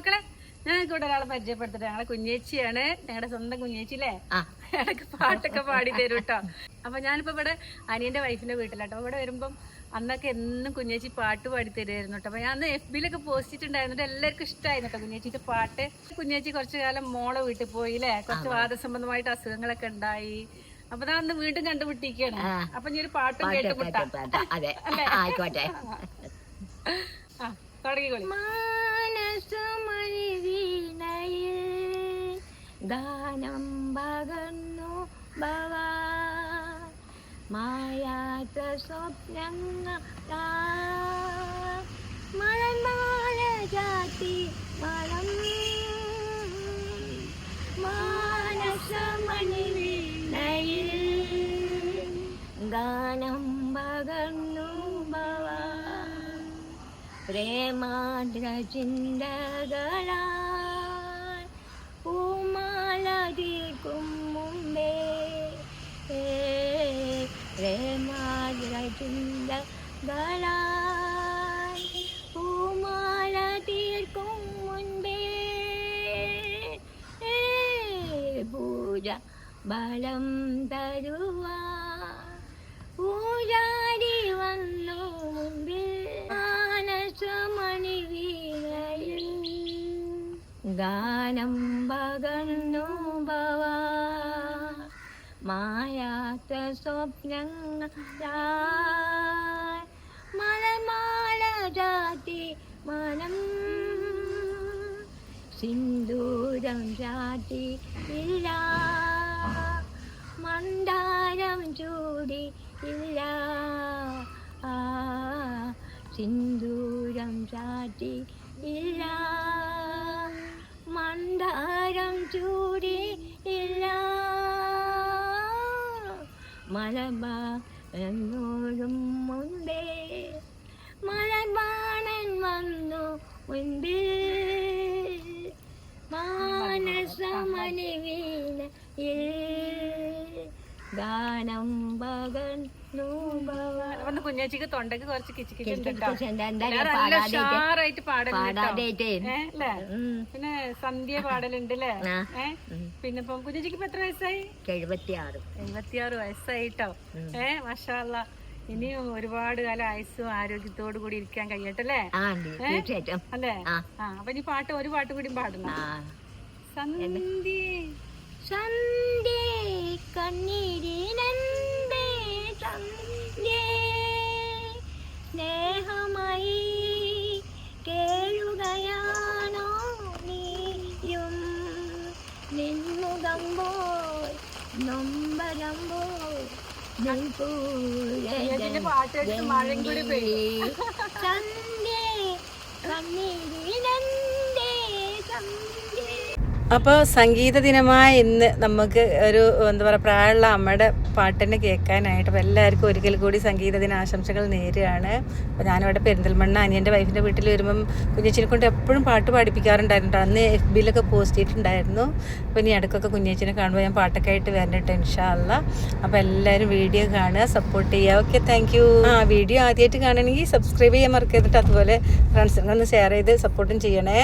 മക്കളെ ഞങ്ങൾക്ക് ഇവിടെ ഒരാളെ പരിചയപ്പെടുത്തട്ടെ ഞങ്ങളെ കുഞ്ഞേച്ചിയാണ്. ഞങ്ങളുടെ സ്വന്തം കുഞ്ഞേച്ചി അല്ലേ. ഞങ്ങൾക്ക് പാട്ടൊക്കെ പാടി തരും കേട്ടോ അപ്പൊ ഞാനിപ്പോ ഇവിടെ അനിയന്റെ വൈഫിന്റെ വീട്ടിലാട്ടോ. ഇവിടെ വരുമ്പം അന്നൊക്കെ എന്നും കുഞ്ഞേച്ചി പാട്ട് പാടി തരുമായിരുന്നു കേട്ടോ അപ്പൊ ഞാൻ അന്ന് എഫ് ബിയിലൊക്കെ പോസ്റ്റ് ഇട്ടിട്ടുണ്ടായിരുന്നു എല്ലാവർക്കും ഇഷ്ടമായിരുന്നു കേട്ടോ കുഞ്ഞേച്ചിന്റെ പാട്ട്. കുഞ്ഞേച്ചി കുറച്ചു കാലം മോളെ വീട്ടിൽ പോയി അല്ലേ കുറച്ച് വാദസംബന്ധമായിട്ട് അസുഖങ്ങളൊക്കെ ഉണ്ടായി. അപ്പൊ ഞാൻ അന്ന് വീണ്ടും കണ്ടുപിട്ടിരിക്കുകയാണ് അപ്പൊ ഞാൻ ഒരു പാട്ടും കേട്ടുമുട്ടാ. അതെ. ആയിക്കോട്ടെ. തുടങ്ങിക്കോളി. ഗാനം പകർന്നു ഭവ മായാത്ത സ്വപ്നങ്ങളാ മഴമാല ചാത്തി മണം മാനസമണി വീണയിൽ ഗാനം പകർന്നു ഭവ പ്രേമാദ്ര ചിന്തകളാൽ തീർക്കും മുമ്പേ ചിന്തകളാൽ പൂമാല തീർക്കും മുൻപേ പൂജ ബലം തരുവാ പൂജാരി ഗാനം പകർന്നു ഭവ. മായാത്ത സ്വപ്നങ്ങളാൽ മലമാല ജാതി മനം. സിന്ദൂരം ജാതി ഇല്ല. മന്ദാരം ചൂടി ഇല്ല. ആ സിന്ദൂരം ചാട്ടി ഇല്ല. ചൂടി ഇല്ല. മലബാറോടും മുൻപേ. മലബാണൻ വന്നു മുൻപിൽ. മാനസമണി വീണയിൽ ഗാനം പകർന്നു ഒന്ന് കുഞ്ഞേച്ചിക്ക് തൊണ്ടക്ക് കുറച്ച് കിച്ച് കിച്ച് ഉണ്ട് കേട്ടോ. എന്താ എല്ലാരും നല്ല ഉഷാറായിട്ട് പാടലുണ്ട് പിന്നെ സന്ധ്യ പാടലുണ്ട് അല്ലേ പിന്നെ ഇപ്പൊ കുഞ്ഞേച്ചിക്ക് ഇപ്പൊ എത്ര വയസ്സായി? എഴുപത്തിയാറ്. എഴുപത്തിയാറ് വയസ്സായിട്ടോ ഏ മഷാല്ല ഇനിയും ഒരുപാട് കാലം ആയുസ്സും ആരോഗ്യത്തോടു കൂടി ഇരിക്കാൻ കഴിയട്ടല്ലേ അല്ലേ? അപ്പൊ ഇനി പാട്ട് ഒരു പാട്ട് കൂടി പാടണം. സന്ധ്യ സന്ധ്യ കണ്ണീരിനന്ദേ സ്നേഹമായി കേഴുകയാണോ നീയും? നിന്നുകം പോയി നൊമ്പരമ്പോൾ സന്ധ്യ കണ്ണീരിനന്ദേ സന്ധ്യ അപ്പോൾ സംഗീത ദിനമായ ഇന്ന് നമുക്ക് ഒരു എന്താ പറയുക പ്രായമുള്ള അമ്മയുടെ പാട്ടിനെ കേൾക്കാനായിട്ട് അപ്പോൾ എല്ലാവർക്കും ഒരിക്കൽ കൂടി സംഗീത ദിന ആശംസകൾ നേരുകയാണ്. അപ്പോൾ ഞാനിവിടെ പെരിന്തൽമണ്ണ അനിയന്റെ വൈഫിന്റെ വീട്ടിൽ വരുമ്പം കുഞ്ഞച്ചിനെ കൊണ്ട് എപ്പോഴും പാട്ട് പാടിപ്പിക്കാറുണ്ടായിരുന്നു അന്ന് എഫ് ബിയിലൊക്കെ പോസ്റ്റ് ചെയ്തിട്ടുണ്ടായിരുന്നു. അപ്പോൾ ഇനി ഇടയ്ക്കൊക്കെ കുഞ്ഞച്ചിനെ കാണുമ്പോൾ ഞാൻ പാട്ടൊക്കെ ആയിട്ട് വരണ്ടിട്ട് ഇൻഷാല്ല അപ്പോൾ എല്ലാവരും വീഡിയോ കാണുക സപ്പോർട്ട് ചെയ്യുക. ഓക്കെ താങ്ക് യു ആ വീഡിയോ ആദ്യമായിട്ട് കാണണമെങ്കിൽ സബ്സ്ക്രൈബ് ചെയ്യാൻ മറക്കരുത് അതുപോലെ ഫ്രണ്ട്സിനൊന്ന് ഷെയർ ചെയ്ത് സപ്പോർട്ടും ചെയ്യണേ.